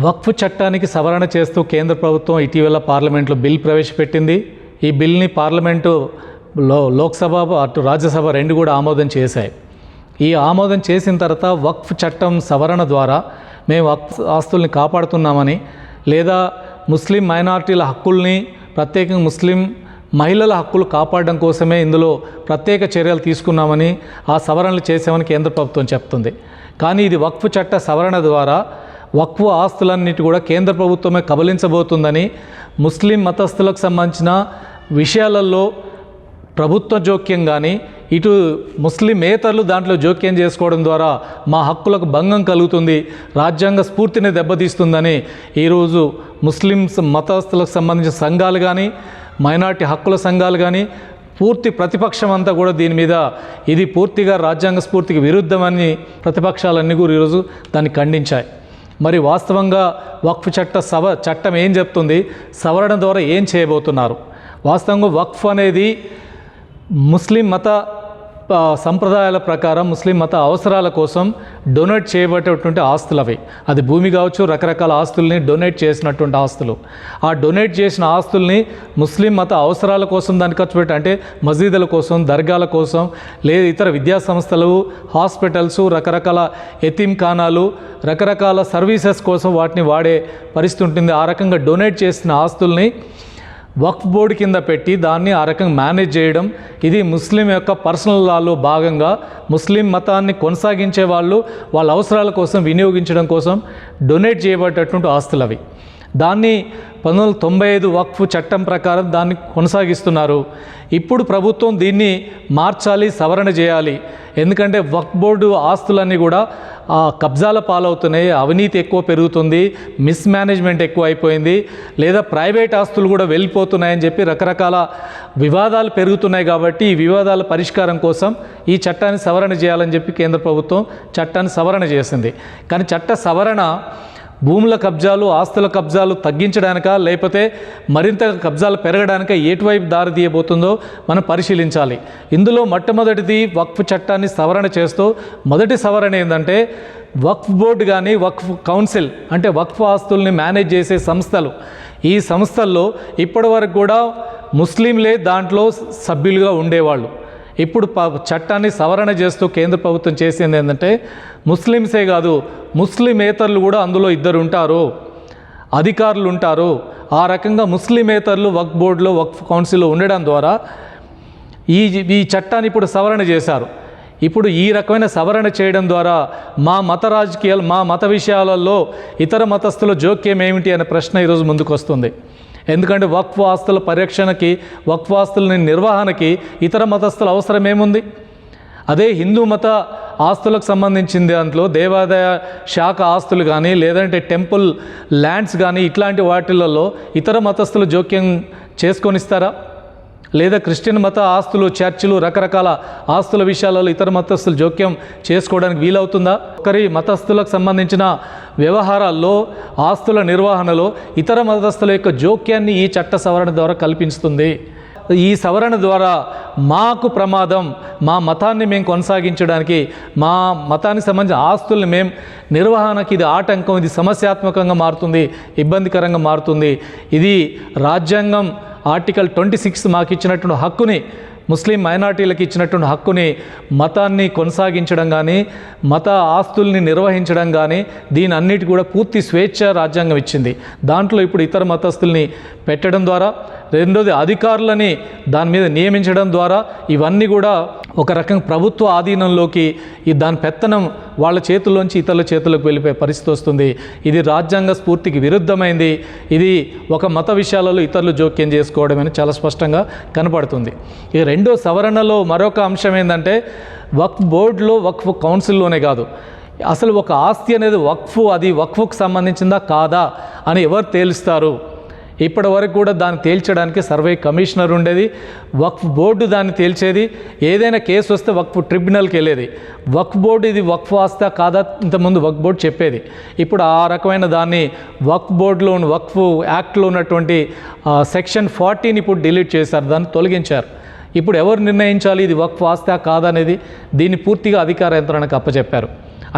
వక్ఫ్ చట్టానికి సవరణ చేస్తూ కేంద్ర ప్రభుత్వం ఇటీవల పార్లమెంట్లో బిల్ ప్రవేశపెట్టింది. ఈ బిల్ని పార్లమెంటు లో లోక్సభ అటు రాజ్యసభ రెండు కూడా ఆమోదం చేశాయి. ఈ ఆమోదం చేసిన తర్వాత వక్ఫ్ చట్టం సవరణ ద్వారా మేము వక్ఫ్ ఆస్తుల్ని కాపాడుతున్నామని లేదా ముస్లిం మైనారిటీల హక్కుల్ని ప్రత్యేకంగా ముస్లిం మహిళల హక్కులు కాపాడడం కోసమే ఇందులో ప్రత్యేక చర్యలు తీసుకున్నామని ఆ సవరణలు చేసామని కేంద్ర ప్రభుత్వం చెప్తుంది. కానీ ఇది వక్ఫ్ చట్ట సవరణ ద్వారా వక్వ ఆస్తులన్నిటి కూడా కేంద్ర ప్రభుత్వమే కబలించబోతుందని ముస్లిం మతస్థులకు సంబంధించిన విషయాలలో ప్రభుత్వ జోక్యం కానీ ఇటు ముస్లిమేతరులు దాంట్లో జోక్యం చేసుకోవడం ద్వారా మా హక్కులకు భంగం కలుగుతుంది రాజ్యాంగ స్ఫూర్తిని దెబ్బతీస్తుందని ఈరోజు ముస్లిమ్స్ మతస్థులకు సంబంధించిన సంఘాలు కానీ మైనార్టీ హక్కుల సంఘాలు కానీ పూర్తి ప్రతిపక్షం అంతా కూడా దీని మీద ఇది పూర్తిగా రాజ్యాంగ స్ఫూర్తికి విరుద్ధమని ప్రతిపక్షాలన్నీ కూడా ఈరోజు దాన్ని ఖండించాయి. మరి వాస్తవంగా వక్ఫ్ చట్ట సవ చట్టం ఏం చెప్తుంది? సవరణ ద్వారా ఏం చేయబోతున్నారు? వాస్తవంగా వక్ఫ్ అనేది ముస్లిం మత సంప్రదాయాల ప్రకారం ముస్లిం మత అవసరాల కోసం డొనేట్ చేయబడేటువంటి ఆస్తులు అవి. అది భూమి కావచ్చు రకరకాల ఆస్తుల్ని డొనేట్ చేసినటువంటి ఆస్తులు. ఆ డొనేట్ చేసిన ఆస్తుల్ని ముస్లిం మత అవసరాల కోసం దాన్ని ఖర్చు పెట్టి అంటే మసీదుల కోసం దర్గాల కోసం లేదా ఇతర విద్యా సంస్థలు హాస్పిటల్స్ రకరకాల ఎతీం ఖానాలు రకరకాల సర్వీసెస్ కోసం వాటిని వాడే పరిస్థితి ఉంటుంది. ఆ రకంగా డొనేట్ చేసిన ఆస్తుల్ని వక్ఫ్ బోర్డు కింద పెట్టి దాన్ని ఆ రకంగా మేనేజ్ చేయడం. ఇది ముస్లిం యొక్క పర్సనల్ లాలో భాగంగా ముస్లిం మతాన్ని కొనసాగించే వాళ్ళు వాళ్ళ అవసరాల కోసం వినియోగించడం కోసం డొనేట్ చేయబడేటటువంటి ఆస్తులు అవి దాన్ని పంతొమ్మిది వందల తొంభై ఐదు వక్ఫ్ చట్టం ప్రకారం దాన్ని కొనసాగిస్తున్నారు. ఇప్పుడు ప్రభుత్వం దీన్ని మార్చాలి సవరణ చేయాలి. ఎందుకంటే వక్ఫ్ బోర్డు ఆస్తులన్నీ కూడా ఆ, కబ్జాల పాలవుతున్నాయి అవినీతి ఎక్కువ పెరుగుతుంది మిస్ మేనేజ్మెంట్ ఎక్కువ అయిపోయింది లేదా ప్రైవేట్ ఆస్తులు కూడా వెళ్ళిపోతున్నాయని చెప్పి రకరకాల వివాదాలు పెరుగుతున్నాయి కాబట్టి ఈ వివాదాల పరిష్కారం కోసం ఈ చట్టాన్ని సవరణ చేయాలని చెప్పి కేంద్ర ప్రభుత్వం చట్టాన్ని సవరణ చేసింది. కానీ చట్ట సవరణ భూముల కబ్జాలు ఆస్తుల కబ్జాలు తగ్గించడానిక లేకపోతే మరింత కబ్జాలు పెరగడానిక ఎటువైపు దారి తీయబోతుందో మనం పరిశీలించాలి. ఇందులో మొట్టమొదటిది వక్ఫ్ చట్టాన్ని సవరణ చేస్తూ మొదటి సవరణ ఏంటంటే వక్ఫ్ బోర్డు కానీ వక్ఫ్ కౌన్సిల్ అంటే వక్ఫ్ ఆస్తుల్ని మేనేజ్ చేసే సంస్థలు. ఈ సంస్థల్లో ఇప్పటివరకు కూడా ముస్లింలే దాంట్లో సభ్యులుగా ఉండేవాళ్ళు. ఇప్పుడు ప చట్టాన్ని సవరణ చేస్తూ కేంద్ర ప్రభుత్వం చేసింది ఏంటంటే ముస్లిమ్సే కాదు ముస్లిమేతరులు కూడా అందులో ఇద్దరు ఉంటారు అధికారులు ఉంటారు ఆ రకంగా ముస్లిమేతరులు వక్ బోర్డులో వక్ఫ్ కౌన్సిల్లో ఉండడం ద్వారా ఈ ఈ చట్టాన్ని ఇప్పుడు సవరణ చేశారు. ఇప్పుడు ఈ రకమైన సవరణ చేయడం ద్వారా మా మత రాజకీయాలు మా మత విషయాలలో ఇతర మతస్థుల జోక్యం ఏమిటి అనే ప్రశ్న ఈరోజు ముందుకు వస్తుంది ఎందుకంటే వక్ఫ్ ఆస్తుల పరిరక్షణకి వక్ఫ్ ఆస్తుల నిర్వహణకి ఇతర మతస్థుల అవసరం ఏముంది? అదే హిందూ మత ఆస్తులకు సంబంధించింది దాంట్లో దేవాదాయ శాఖ ఆస్తులు కానీ లేదంటే టెంపుల్ ల్యాండ్స్ కానీ ఇట్లాంటి వాటిలలో ఇతర మతస్థులు జోక్యం చేసుకొనిస్తారా? లేదా క్రిస్టియన్ మత ఆస్తులు చర్చిలు రకరకాల ఆస్తుల విషయాలలో ఇతర మతస్థులు జోక్యం చేసుకోవడానికి వీలవుతుందా? ఒకరి మతస్థులకు సంబంధించిన వ్యవహారాల్లో ఆస్తుల నిర్వహణలో ఇతర మతస్థుల యొక్క జోక్యాన్ని ఈ చట్ట సవరణ ద్వారా కల్పిస్తుంది ఈ సవరణ ద్వారా మాకు ప్రమాదం మా మతాన్ని మేము కొనసాగించడానికి మా మతానికి సంబంధించిన ఆస్తుల్ని మేము నిర్వహణకి ఇది ఆటంకం ఇది సమస్యాత్మకంగా మారుతుంది ఇబ్బందికరంగా మారుతుంది. ఇది రాజ్యాంగం ఆర్టికల్ ట్వంటీ సిక్స్ మాకు ఇచ్చినటువంటి హక్కుని ముస్లిం మైనార్టీలకు ఇచ్చినటువంటి హక్కుని మతాన్ని కొనసాగించడం కానీ మత ఆస్తుల్ని నిర్వహించడం కానీ దీని అన్నిటి కూడా పూర్తి స్వేచ్ఛ రాజ్యాంగం ఇచ్చింది. దాంట్లో ఇప్పుడు ఇతర మతస్థుల్ని పెట్టడం ద్వారా రెండోది అధికారులని దాని మీద నియమించడం ద్వారా ఇవన్నీ కూడా ఒక రకం ప్రభుత్వ ఆధీనంలోకి ఈ దాని పెత్తనం వాళ్ళ చేతుల్లోంచి ఇతరుల చేతులకు వెళ్ళిపోయే పరిస్థితి వస్తుంది. ఇది రాజ్యాంగ స్ఫూర్తికి విరుద్ధమైంది. ఇది ఒక మత విషయాలలో ఇతరులు జోక్యం చేసుకోవడమని చాలా స్పష్టంగా కనపడుతుంది. ఈ రెండో సవరణలో మరొక అంశం ఏంటంటే వక్ఫ్ బోర్డులో వక్ఫ్ కౌన్సిల్లోనే కాదు. అసలు ఒక ఆస్తి అనేది వక్ఫ్ అది వక్ఫ్కు సంబంధించిందా కాదా అని ఎవరు తేలుస్తారు? ఇప్పటి వరకు కూడా దాన్ని తేల్చడానికి సర్వే కమిషనర్ ఉండేది. వక్ఫ్ బోర్డు దాన్ని తేల్చేది. ఏదైనా కేసు వస్తే వక్ఫ్ ట్రిబ్యునల్కి వెళ్ళేది. వక్ఫ్ బోర్డు ఇది వక్ఫ్ ఆస్తా కాదా? ఇంతకుముందు వక్ఫ్ బోర్డు చెప్పేది. ఇప్పుడు ఆ రకమైన దాన్ని వక్ఫ్ బోర్డులో ఉన్న వక్ఫ్ యాక్ట్లో ఉన్నటువంటి సెక్షన్ ఫార్టీని ఇప్పుడు డిలీట్ చేశారు. దాన్ని తొలగించారు. ఇప్పుడు ఎవరు నిర్ణయించాలి? ఇది వక్ఫ్ ఆస్తా కాదనేది దీన్ని పూర్తిగా అధికార యంత్రానికి అప్పచెప్పారు.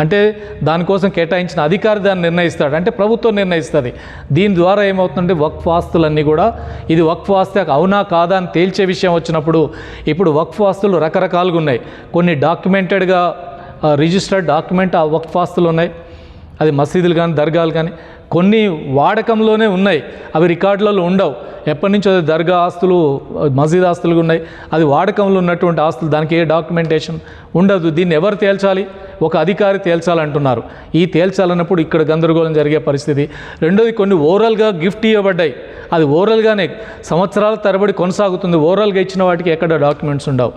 అంటే దానికోసం కేటాయించిన అధికారి దాన్ని నిర్ణయిస్తాడు. అంటే ప్రభుత్వం నిర్ణయిస్తుంది. దీని ద్వారా ఏమవుతుందంటే వక్ఫ్ ఆస్తులన్నీ కూడా ఇది వక్ఫ్ ఆస్తి అవునా కాదా అని తేల్చే విషయం వచ్చినప్పుడు ఇప్పుడు వక్ఫ్ ఆస్తులు రకరకాలుగా ఉన్నాయి. కొన్ని డాక్యుమెంటెడ్గా రిజిస్టర్డ్ డాక్యుమెంట్ ఆ వక్ఫ్ ఆస్తులు ఉన్నాయి. అది మసీదులు కానీ దర్గాలు కానీ కొన్ని వాడకంలోనే ఉన్నాయి. అవి రికార్డులలో ఉండవు. ఎప్పటి నుంచో అది దర్గా ఆస్తులు మసీద్ ఆస్తులు ఉన్నాయి. అది వాడకంలో ఉన్నటువంటి ఆస్తులు దానికి ఏ డాక్యుమెంటేషన్ ఉండదు. దీన్ని ఎవరు తేల్చాలి? ఒక అధికారి తేల్చాలంటున్నారు. ఈ తేల్చాలన్నప్పుడు ఇక్కడ గందరగోళం జరిగే పరిస్థితి. రెండోది కొన్ని ఓరల్గా గిఫ్ట్ ఇవ్వబడ్డాయి. అది ఓరల్గానే సంవత్సరాల తరబడి కొనసాగుతుంది. ఓరల్గా ఇచ్చిన వాటికి ఎక్కడ డాక్యుమెంట్స్ ఉండవు.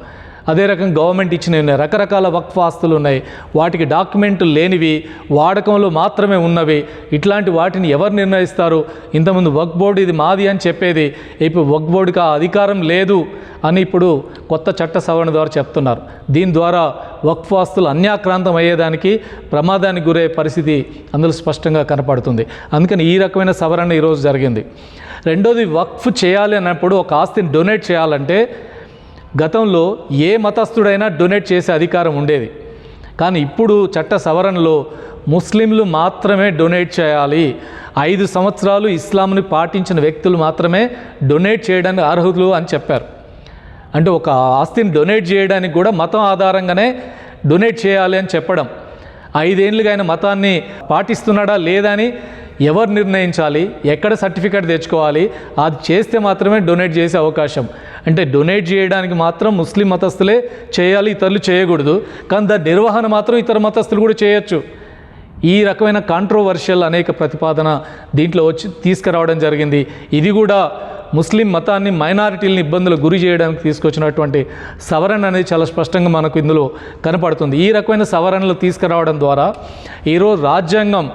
అదే రకం గవర్నమెంట్ ఇచ్చినవి ఉన్నాయి. రకరకాల వక్ఫ్ ఆస్తులు ఉన్నాయి. వాటికి డాక్యుమెంట్లు లేనివి వాడకంలో మాత్రమే ఉన్నవి. ఇట్లాంటి వాటిని ఎవరు నిర్ణయిస్తారు? ఇంతకుముందు వక్ బోర్డు ఇది మాది అని చెప్పేది. ఇప్పుడు వక్ బోర్డుకి ఆ అధికారం లేదు అని ఇప్పుడు కొత్త చట్ట సవరణ ద్వారా చెప్తున్నారు. దీని ద్వారా వక్ఫ్ ఆస్తులు అన్యాక్రాంతం అయ్యేదానికి ప్రమాదానికి గురయ్యే పరిస్థితి అందులో స్పష్టంగా కనపడుతుంది. అందుకని ఈ రకమైన సవరణ ఈరోజు జరిగింది. రెండోది వక్ఫ్ చేయాలి అన్నప్పుడు ఒక ఆస్తిని డొనేట్ చేయాలంటే గతంలో ఏ మతస్థుడైనా డొనేట్ చేసే అధికారం ఉండేది. కానీ ఇప్పుడు చట్ట సవరణలో ముస్లింలు మాత్రమే డొనేట్ చేయాలి. ఐదు సంవత్సరాలు ఇస్లాంని పాటించిన వ్యక్తులు మాత్రమే డొనేట్ చేయడానికి అర్హులు అని చెప్పారు. అంటే ఒక ఆస్తిని డొనేట్ చేయడానికి కూడా మతం ఆధారంగానే డొనేట్ చేయాలి అని చెప్పడం. ఐదేళ్ళుగా ఆయన మతాన్ని పాటిస్తున్నాడా లేదా అని ఎవరు నిర్ణయించాలి? ఎక్కడ సర్టిఫికేట్ తెచ్చుకోవాలి? అది చేస్తే మాత్రమే డొనేట్ చేసే అవకాశం. అంటే డొనేట్ చేయడానికి మాత్రం ముస్లిం మతస్థులే చేయాలి ఇతరులు చేయకూడదు. కానీ దాని నిర్వహణ మాత్రం ఇతర మతస్థులు కూడా చేయొచ్చు. ఈ రకమైన కాంట్రోవర్షియల్ అనేక ప్రతిపాదన దీంట్లో వచ్చి తీసుకురావడం జరిగింది. ఇది కూడా ముస్లిం మతాన్ని మైనారిటీలను ఇబ్బందులకు గురి చేయడానికి తీసుకొచ్చినటువంటి సవరణ అనేది చాలా స్పష్టంగా మనకు ఇందులో కనపడుతుంది. ఈ రకమైన సవరణలు తీసుకురావడం ద్వారా ఈరోజు రాజ్యాంగం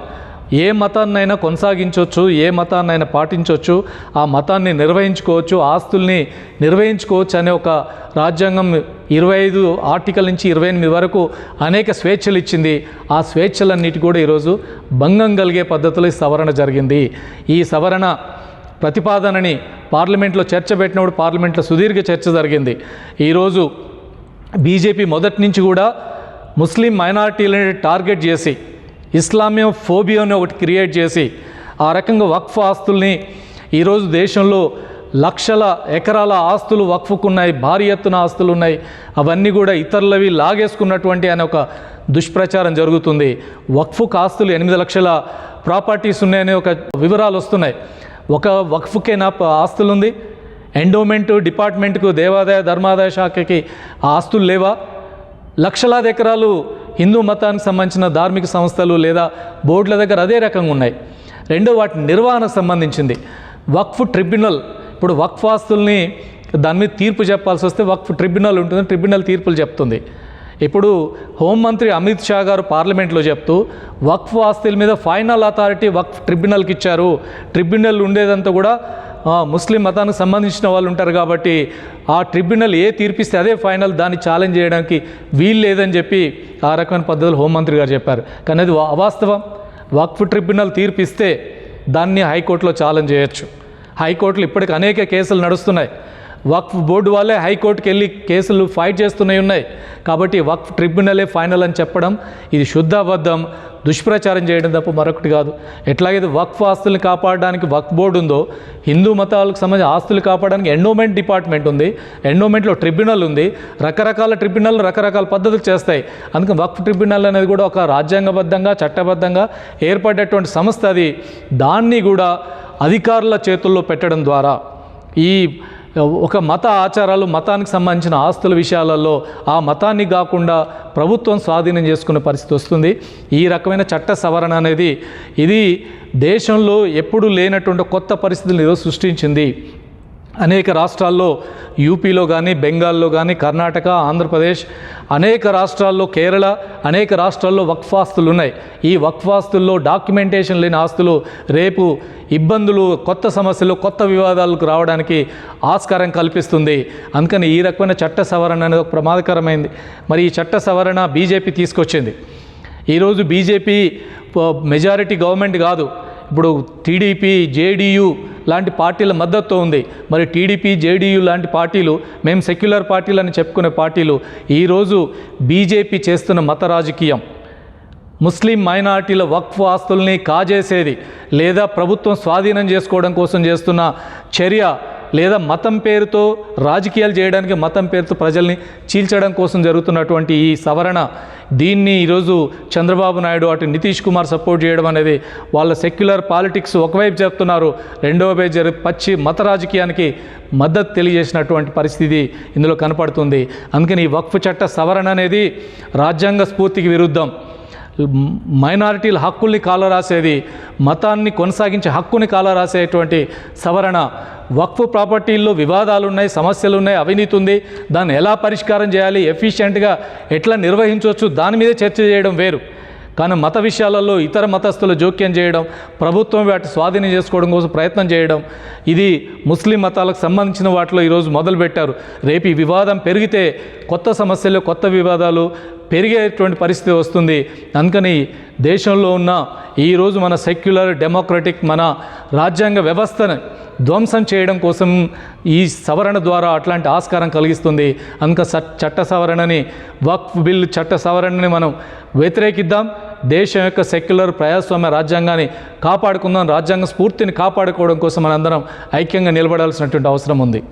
ఏ మతాన్నైనా కొనసాగించవచ్చు ఏ మతాన్నైనా పాటించవచ్చు ఆ మతాన్ని నిర్వహించుకోవచ్చు ఆస్తుల్ని నిర్వహించుకోవచ్చు అనే ఒక రాజ్యాంగం ఇరవై ఐదు ఆర్టికల్ నుంచి ఇరవై ఎనిమిది వరకు అనేక స్వేచ్ఛలు ఇచ్చింది. ఆ స్వేచ్ఛలన్నిటి కూడా ఈరోజు భంగం కలిగే పద్ధతిలో ఈ సవరణ జరిగింది. ఈ సవరణ ప్రతిపాదనని పార్లమెంట్లో చర్చ పెట్టినప్పుడు పార్లమెంట్లో సుదీర్ఘ చర్చ జరిగింది. ఈరోజు బీజేపీ మొదటి నుంచి కూడా ముస్లిం మైనారిటీలని టార్గెట్ చేసి ఇస్లామియో ఫోబియోని ఒకటి క్రియేట్ చేసి ఆ రకంగా వక్ఫ్ ఆస్తుల్ని ఈరోజు దేశంలో లక్షల ఎకరాల ఆస్తులు వక్ఫుకున్నాయి భారీ ఎత్తున ఆస్తులు ఉన్నాయి అవన్నీ కూడా ఇతరులవి లాగేసుకున్నటువంటి అనే ఒక దుష్ప్రచారం జరుగుతుంది. వక్ఫుకు ఆస్తులు ఎనిమిది లక్షల ప్రాపర్టీస్ ఉన్నాయనే ఒక వివరాలు వస్తున్నాయి. ఒక వక్ఫ్కేనా ఆస్తులు ఉంది ఎండోమెంట్ డిపార్ట్మెంట్కు దేవాదాయ ధర్మాదాయ శాఖకి ఆ ఆస్తులు లేవా? లక్షలాది ఎకరాలు హిందూ మతానికి సంబంధించిన ధార్మిక సంస్థలు లేదా బోర్డుల దగ్గర అదే రకంగా ఉన్నాయి. రెండో వాటి నిర్వహణకు సంబంధించింది. వక్ఫ్ ట్రిబ్యునల్. ఇప్పుడు వక్ఫ్ ఆస్తుల్ని దాని మీద తీర్పు చెప్పాల్సి వస్తే వక్ఫ్ ట్రిబ్యునల్ ఉంటుంది ట్రిబ్యునల్ తీర్పులు చెప్తుంది. ఇప్పుడు హోంమంత్రి అమిత్ షా గారు పార్లమెంట్లో చెప్తూ వక్ఫ్ ఆస్తుల మీద ఫైనల్ అథారిటీ వక్ఫ్ ట్రిబ్యునల్కి ఇచ్చారు. ట్రిబ్యునల్ ఉండేదంతా కూడా ముస్లిం మతానికి సంబంధించిన వాళ్ళు ఉంటారు కాబట్టి ఆ ట్రిబ్యునల్ ఏ తీర్పిస్తే అదే ఫైనల్ దాన్ని ఛాలెంజ్ చేయడానికి వీలు లేదని చెప్పి ఆ రకమైన పద్ధతులు హోంమంత్రి గారు చెప్పారు. కానీ అది అవాస్తవం. వక్ఫ్ ట్రిబ్యునల్ తీర్పిస్తే దాన్ని హైకోర్టులో ఛాలెంజ్ చేయొచ్చు. హైకోర్టులు ఇప్పటికి అనేక కేసులు నడుస్తున్నాయి. వక్ఫ్ బోర్డు వాళ్ళే హైకోర్టుకి వెళ్ళి కేసులు ఫైట్ చేస్తున్నాయి ఉన్నాయి. కాబట్టి వక్ఫ్ ట్రిబ్యునలే ఫైనల్ అని చెప్పడం ఇది శుద్ధబద్ధం దుష్ప్రచారం చేయడం తప్ప మరొకటి కాదు. ఎట్లాగైతే వక్ఫ్ ఆస్తుల్ని కాపాడడానికి వక్ఫ్ బోర్డు ఉందో హిందూ మతాలకు సంబంధించి ఆస్తులు కాపాడడానికి ఎండోమెంట్ డిపార్ట్మెంట్ ఉంది. ఎండోమెంట్లో ట్రిబ్యునల్ ఉంది. రకరకాల ట్రిబ్యునల్ రకరకాల పద్ధతులు చేస్తాయి. అందుకని వక్ఫ్ ట్రిబ్యునల్ అనేది కూడా ఒక రాజ్యాంగబద్ధంగా చట్టబద్ధంగా ఏర్పడేటువంటి సంస్థ అది. దాన్ని కూడా అధికారుల చేతుల్లో పెట్టడం ద్వారా ఈ ఒక మత ఆచారాలు మతానికి సంబంధించిన ఆస్తుల విషయాలలో ఆ మతాన్ని కాకుండా ప్రభుత్వం స్వాధీనం చేసుకునే పరిస్థితి వస్తుంది. ఈ రకమైన చట్ట సవరణ అనేది ఇది దేశంలో ఎప్పుడూ లేనటువంటి కొత్త పరిస్థితులను ఈరోజు సృష్టించింది. అనేక రాష్ట్రాల్లో యూపీలో కానీ బెంగాల్లో కానీ కర్ణాటక ఆంధ్రప్రదేశ్ అనేక రాష్ట్రాల్లో కేరళ అనేక రాష్ట్రాల్లో వక్ఫ్ ఆస్తులు ఉన్నాయి ఈ వక్ఫ్ ఆస్తుల్లో డాక్యుమెంటేషన్ లేని ఆస్తులు రేపు ఇబ్బందులు కొత్త సమస్యలు కొత్త వివాదాలకు రావడానికి ఆస్కారం కల్పిస్తుంది. అందుకని ఈ రకమైన చట్ట సవరణ అనేది ఒక ప్రమాదకరమైంది. మరి ఈ చట్ట సవరణ బీజేపీ తీసుకొచ్చింది. ఈరోజు బీజేపీ మెజారిటీ గవర్నమెంట్ కాదు. ఇప్పుడు టీడీపీ జేడీయూ లాంటి పార్టీల మద్దతు ఉంది. మరి టీడీపీ జేడీయూ లాంటి పార్టీలు మేము సెక్యులర్ పార్టీలు అని చెప్పుకునే పార్టీలు ఈరోజు బీజేపీ చేస్తున్న మత రాజకీయం. ముస్లిం మైనార్టీల వక్ఫ్ ఆస్తుల్ని కాజేసేది లేదా ప్రభుత్వం స్వాధీనం చేసుకోవడం కోసం చేస్తున్న చర్య లేదా మతం పేరుతో రాజకీయాలు చేయడానికి మతం పేరుతో ప్రజల్ని చీల్చడం కోసం జరుగుతున్నటువంటి ఈ సవరణ దీన్ని ఈరోజు చంద్రబాబు నాయుడు అటు నితీష్ కుమార్ సపోర్ట్ చేయడం అనేది వాళ్ళ సెక్యులర్ పాలిటిక్స్ ఒకవైపు చెప్తున్నారు రెండవ వైపు జరి పచ్చి మత రాజకీయానికి మద్దతు తెలియజేసినటువంటి పరిస్థితి ఇందులో కనపడుతుంది. అందుకని ఈ వక్ఫ్ చట్ట సవరణ అనేది రాజ్యాంగ స్ఫూర్తికి విరుద్ధం. మైనారిటీల హక్కుల్ని కాలరాసేది మతాన్ని కొనసాగించే హక్కుని కాలరాసేటువంటి సవరణ. వక్ఫ్ ప్రాపర్టీల్లో వివాదాలు ఉన్నాయి సమస్యలు ఉన్నాయి అవినీతి ఉంది. దాన్ని ఎలా పరిష్కారం చేయాలి ఎఫిషియెంట్గా ఎట్లా నిర్వహించవచ్చు దాని మీద చర్చ చేయడం వేరు. కానీ మత విషయాలలో ఇతర మతస్థులు జోక్యం చేయడం ప్రభుత్వం వాటి స్వాధీనం చేసుకోవడం కోసం ప్రయత్నం చేయడం ఇది ముస్లిం మతాలకు సంబంధించిన వాటిలో ఈరోజు మొదలుపెట్టారు. రేపు ఈ వివాదం పెరిగితే కొత్త సమస్యలు కొత్త వివాదాలు పెరిగేటువంటి పరిస్థితి వస్తుంది. అందుకని దేశంలో ఉన్న ఈరోజు మన సెక్యులర్ డెమోక్రటిక్ మన రాజ్యాంగ వ్యవస్థను ధ్వంసం చేయడం కోసం ఈ సవరణ ద్వారా అట్లాంటి ఆస్కారం కలిగిస్తుంది. అందుక స- చట్ట సవరణని వక్ఫ్ బిల్ చట్ట సవరణని మనం వ్యతిరేకిద్దాం. దేశం యొక్క సెక్యులర్ ప్రజాస్వామ్య రాజ్యాంగాన్ని కాపాడుకుందాం. రాజ్యాంగ స్ఫూర్తిని కాపాడుకోవడం కోసం మనందరం ఐక్యంగా నిలబడాల్సినటువంటి అవసరం ఉంది.